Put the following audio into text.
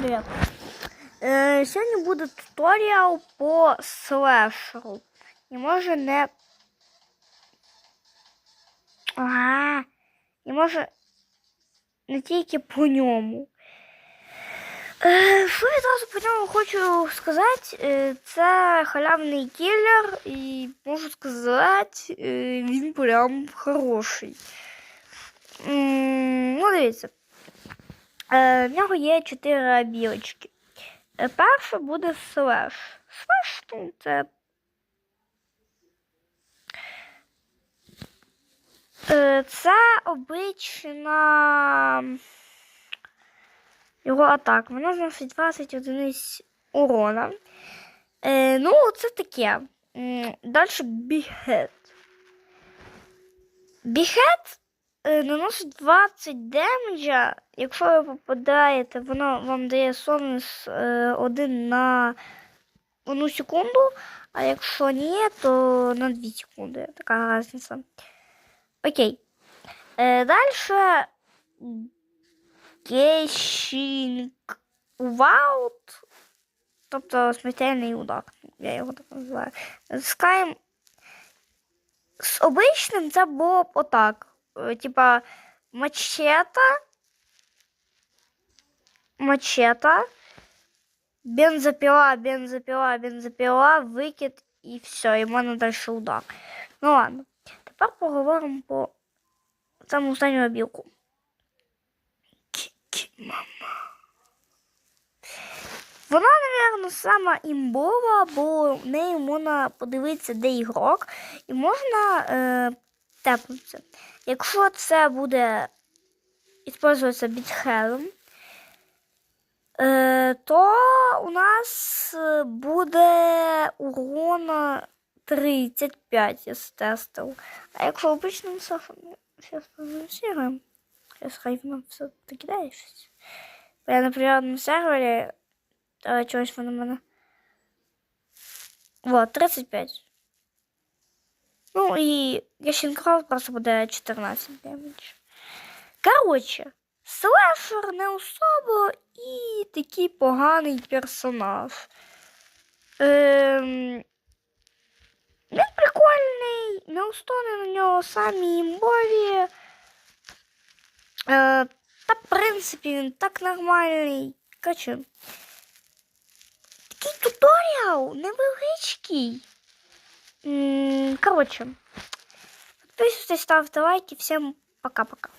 Привет. Е, сьогодні буде туторіал по слешеру. І може не. А, і може не тільки по ньому. Е, що відразу по ньому хочу сказати, е, це халявний кілер, і можу сказати, е, він прям хороший. М, Ну, дивіться. Е, в нього є чотири білочки. Е, перше буде слеш. Слеш, ну, це. Е, це обична його атака. Вона зносить 20 одиниць урона. Ну, це таке. Далі бігет. Бігет наносить 20 демеджа. Якщо ви попадаєте, воно вам дає сонус е, один на одну секунду, а якщо ні, то на 2 секунди. Така різниця. Окей. Е, Далі Гейшінг Ваут. Тобто смертельний удар. Я його так називаю. Скаєм. З обичним це було б отак. Е, Типа мачета. Мачета. Бензопила, бензопила, бензопила, викид і все, і в мене далі удар. Ну ладно. Тепер поговоримо по самому останню білку. Вона, мабуть, сама імбова, бо в неї можна подивитися, де ігрок, і можна е, тепнутися. Якщо це буде використовуватися бітхелем, е, то у нас е, буде урона 35, я тестив. А якщо обичним сафом, зараз проаналізуємо. Зараз хай воно все докидає щось. Я на приватному сервері а, чогось воно мене. Вот, 35. Ну і Ященкрафт просто буде 14 демедж. Коротше, слешер не особо і такий поганий персонаж. Ем... Він прикольний, не устони на нього самі імбові. Е, та, в принципі, він так нормальний. Короче, такий туторіал невеличкий. М, подписывайтесь, ставьте лайки. Всем пока-пока.